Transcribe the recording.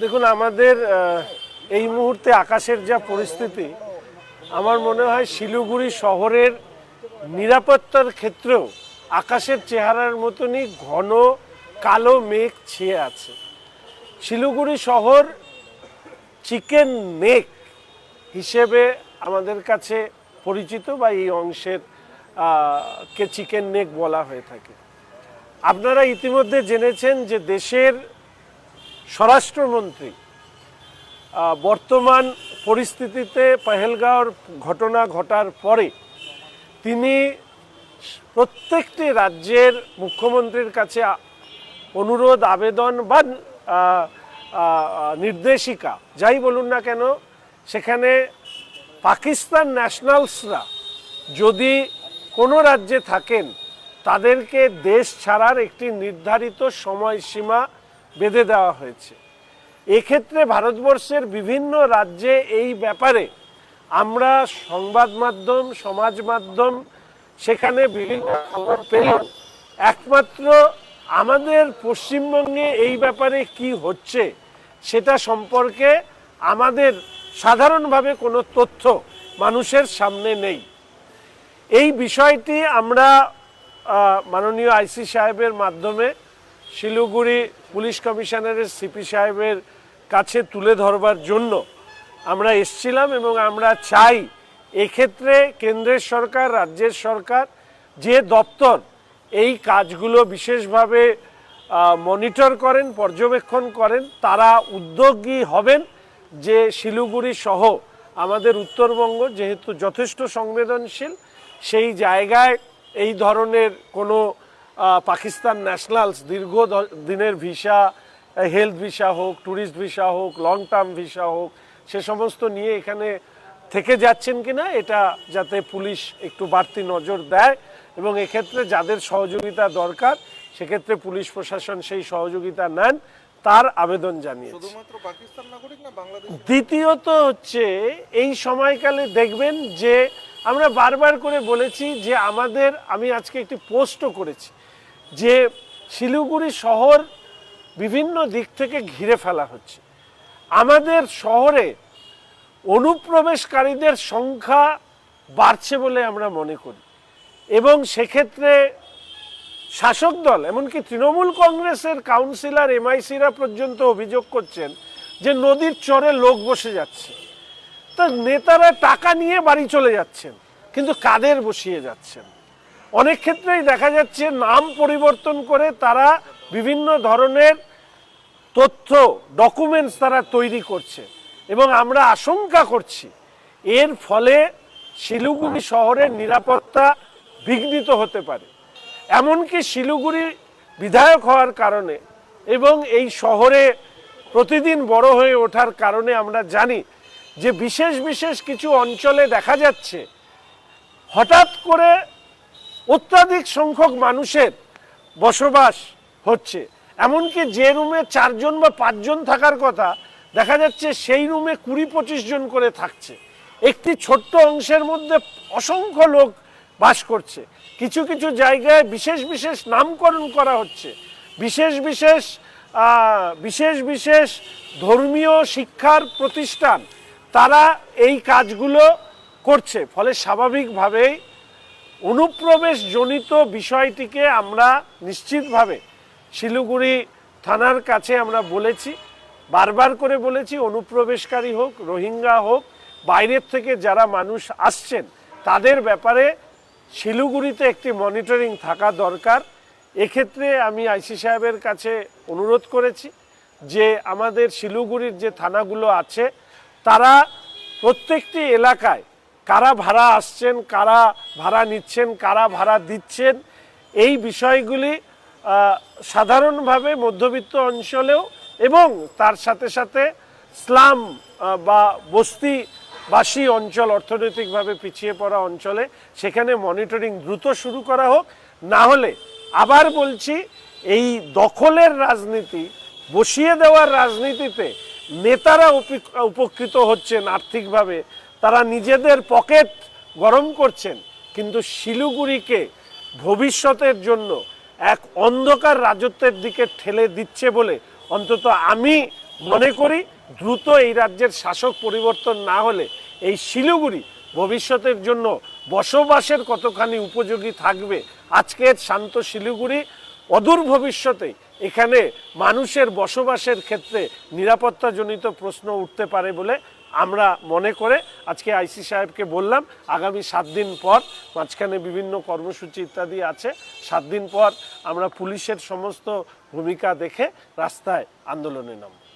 দেখুন, আমাদের এই মুহূর্তে আকাশের যা পরিস্থিতি, আমার মনে হয় শিলিগুড়ি শহরের নিরাপত্তার ক্ষেত্রেও আকাশের চেহারার মতনই ঘন কালো মেঘ ছেয়ে আছে। শিলিগুড়ি শহর চিকেন নেক হিসেবে আমাদের কাছে পরিচিত বা এই অংশের কে চিকেন নেক বলা হয়ে থাকে। আপনারা ইতিমধ্যে জেনেছেন যে দেশের স্বরাষ্ট্রমন্ত্রী বর্তমান পরিস্থিতিতে পহেলগাঁওর ঘটনা ঘটার পরে তিনি প্রত্যেকটি রাজ্যের মুখ্যমন্ত্রীর কাছে অনুরোধ, আবেদন বা নির্দেশিকা, যাই বলুন না কেন, সেখানে পাকিস্তান ন্যাশনালসরা যদি কোনো রাজ্যে থাকেন তাদেরকে দেশ ছাড়ার একটি নির্ধারিত সময়সীমা বেঁধে দেওয়া হয়েছে। এক্ষেত্রে ভারতবর্ষের বিভিন্ন রাজ্যে এই ব্যাপারে আমরা সংবাদ মাধ্যম, সমাজ মাধ্যম, সেখানে বিভিন্ন খবর পেলাম একমাত্র আমাদের পশ্চিমবঙ্গে এই ব্যাপারে কি হচ্ছে সেটা সম্পর্কে আমাদের সাধারণভাবে কোনো তথ্য মানুষের সামনে নেই। এই বিষয়টি আমরা মাননীয় আইসি সাহেবের মাধ্যমে শিলিগুড়ি পুলিশ কমিশনারের সিপি সাহেবের কাছে তুলে ধরবার জন্য আমরা এসছিলাম এবং আমরা চাই এক্ষেত্রে কেন্দ্রের সরকার, রাজ্যের সরকার, যে দপ্তর এই কাজগুলো বিশেষভাবে মনিটর করেন, পর্যবেক্ষণ করেন, তারা উদ্যোগী হবেন যে শিলিগুড়ি সহ আমাদের উত্তরবঙ্গ যেহেতু যথেষ্ট সংবেদনশীল, সেই জায়গায় এই ধরনের কোনো পাকিস্তান ন্যাশনালস দীর্ঘ দিনের ভিসা হেলথ ভিসা হোক ট্যুরিস্ট ভিসা হোক লং টার্ম ভিসা হোক সে সমস্ত নিয়ে এখানে থেকে যাচ্ছেন কিনা এটা যাতে পুলিশ একটু বাড়তি নজর দেয়। এবং এক্ষেত্রে যাদের সহযোগিতা দরকার সেক্ষেত্রে পুলিশ প্রশাসন সেই সহযোগিতা নেন তার আবেদন জানিয়েছে। শুধুমাত্র পাকিস্তান নাগরিক না বাংলাদেশ দ্বিতীয়ত হচ্ছে এই সময়কালে দেখবেন যে আমরা বারবার করে বলেছি যে আমাদের, আমি আজকে একটি পোস্টও করেছি যে শিলিগুড়ি শহর বিভিন্ন দিক থেকে ঘিরে ফেলা হচ্ছে। আমাদের শহরে অনুপ্রবেশকারীদের সংখ্যা বাড়ছে বলে আমরা মনে করি এবং সেক্ষেত্রে শাসক দল, এমনকি তৃণমূল কংগ্রেসের কাউন্সিলর এমআইসিরা পর্যন্ত অভিযোগ করছেন যে নদীর চরে লোক বসে যাচ্ছে। তা নেতারা টাকা নিয়ে বাড়ি চলে যাচ্ছেন, কিন্তু কাদের বসিয়ে যাচ্ছেন? অনেক ক্ষেত্রেই দেখা যাচ্ছে নাম পরিবর্তন করে তারা বিভিন্ন ধরনের তথ্য ডকুমেন্টস তারা তৈরি করছে এবং আমরা আশঙ্কা করছি এর ফলে শিলিগুড়ি শহরের নিরাপত্তা বিঘ্নিত হতে পারে। এমনকি শিলিগুড়ি বিধায়ক হওয়ার কারণে এবং এই শহরে প্রতিদিন বড় হয়ে ওঠার কারণে আমরা জানি যে বিশেষ বিশেষ কিছু অঞ্চলে দেখা যাচ্ছে, হঠাৎ করে অত্যাধিক সংখ্যক মানুষের বসবাস হচ্ছে। এমনকি যে রুমে চারজন বা পাঁচজন থাকার কথা, দেখা যাচ্ছে সেই রুমে কুড়ি পঁচিশ জন করে থাকছে। একটি ছোট্ট অংশের মধ্যে অসংখ্য লোক বাস করছে। কিছু কিছু জায়গায় বিশেষ বিশেষ নামকরণ করা হচ্ছে। বিশেষ বিশেষ বিশেষ বিশেষ ধর্মীয় শিক্ষার প্রতিষ্ঠান তারা এই কাজগুলো করছে। ফলে স্বাভাবিকভাবেই অনুপ্রবেশজনিত বিষয়টিকে আমরা নিশ্চিতভাবে শিলিগুড়ি থানার কাছে আমরা বলেছি, বারবার করে বলেছি, অনুপ্রবেশকারী হোক, রোহিঙ্গা হোক, বাইরের থেকে যারা মানুষ আসছেন, তাদের ব্যাপারে শিলিগুড়িতে একটি মনিটরিং থাকা দরকার। এক্ষেত্রে আমি আইসি সাহেবের কাছে অনুরোধ করেছি যে আমাদের শিলিগুড়ির যে থানাগুলো আছে তারা প্রত্যেকটি এলাকায় কারা ভাড়া আসছেন, কারা ভাড়া নিচ্ছেন, কারা ভাড়া দিচ্ছেন, এই বিষয়গুলি সাধারণভাবে মধ্যবিত্ত অঞ্চলেও এবং তার সাথে সাথে স্লাম বা বস্তিবাসী অঞ্চল, অর্থনৈতিকভাবে পিছিয়ে পড়া অঞ্চলে সেখানে মনিটরিং দ্রুত শুরু করা হোক। না হলে আবার বলছি, এই দখলের রাজনীতি, বসিয়ে দেওয়ার রাজনীতিতে নেতারা উপি- উপকৃত হচ্ছেন আর্থিকভাবে, তারা নিজেদের পকেট গরম করছেন, কিন্তু শিলিগুড়িকে ভবিষ্যতের জন্য এক অন্ধকার রাজত্বের দিকে ঠেলে দিচ্ছে বলে অন্তত আমি মনে করি, দ্রুত এই রাজ্যের শাসক পরিবর্তন না হলে এই শিলিগুড়ি ভবিষ্যতের জন্য বসবাসের কতখানি উপযোগী থাকবে? আজকের শান্ত শিলিগুড়ি, অদূর ভবিষ্যতে এখানে মানুষের বসবাসের ক্ষেত্রে নিরাপত্তাজনিত প্রশ্ন উঠতে পারে বলে আমরা মনে করে আজকে আইসি সাহেবকে বললাম, আগামী সাত দিন পর মাঝখানে বিভিন্ন কর্মসূচি ইত্যাদি আছে, সাত দিন পর আমরা পুলিশের সমস্ত ভূমিকা দেখে রাস্তায় আন্দোলনে নামব।